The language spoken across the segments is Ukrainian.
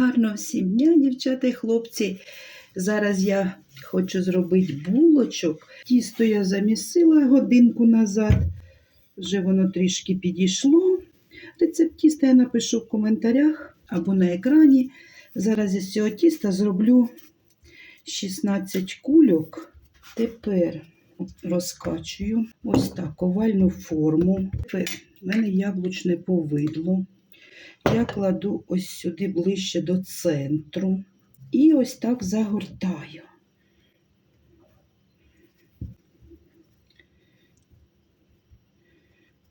Гарно всім дня, дівчата і хлопці. Зараз я хочу зробити булочок. Тісто я замісила годинку назад. Вже воно трішки підійшло. Рецепт тіста я напишу в коментарях або на екрані. Зараз із цього тіста зроблю 16 кульок. Тепер розкачую ось так овальну форму. Тепер в мене яблучне повидло. Я кладу ось сюди ближче до центру. І ось так загортаю.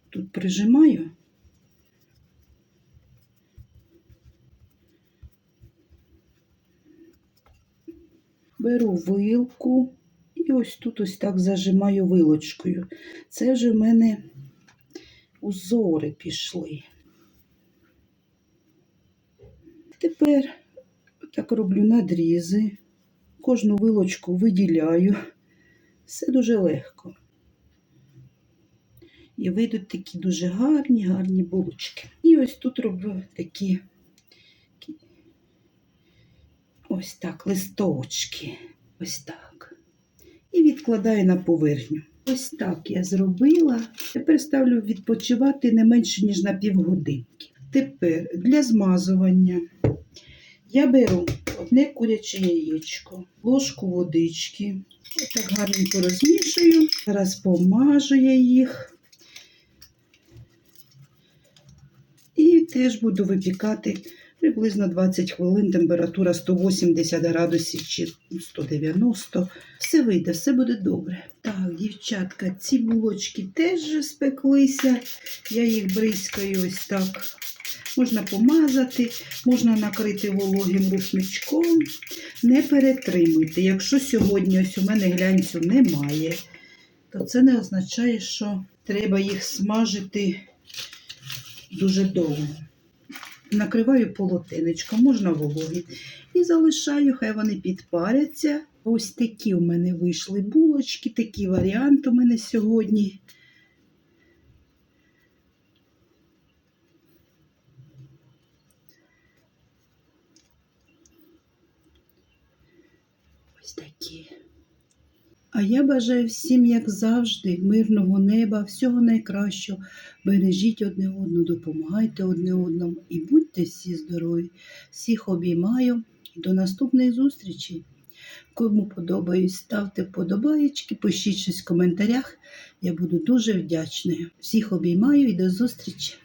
Тут прижимаю. Беру вилку і ось тут ось так зажимаю вилочкою. Це вже в мене узори пішли. Тепер так роблю надрізи, кожну вилочку виділяю. Все дуже легко. І вийдуть такі дуже гарні, гарні булочки. І ось тут роблю такі ось так листочки. Ось так. І відкладаю на поверхню. Ось так я зробила. Тепер ставлю відпочивати не менше, ніж на півгодинки. Тепер для змазування я беру одне куряче яєчко, ложку водички. Так гарненько розмішую. Зараз помажу я їх. І теж буду випікати приблизно 20 хвилин, температура 180 градусів чи 190. Все вийде, все буде добре. Так, дівчатка, ці булочки теж спеклися. Я їх бризкаю ось так. Можна помазати, можна накрити вологим рушничком. Не перетримуйте. Якщо сьогодні ось у мене глянцю немає, то це не означає, що треба їх смажити дуже довго. Накриваю полотенечком, можна вологі. І залишаю, хай вони підпаряться. Ось такі у мене вийшли булочки, такий варіант у мене сьогодні. Ось такі. А я бажаю всім, як завжди, мирного неба, всього найкращого. Бережіть одне одного, допомагайте одне одному і будьте всі здорові. Всіх обіймаю і до наступної зустрічі. Кому подобаюсь, ставте вподобаєчки, пишіть щось в коментарях. Я буду дуже вдячною. Всіх обіймаю і до зустрічі!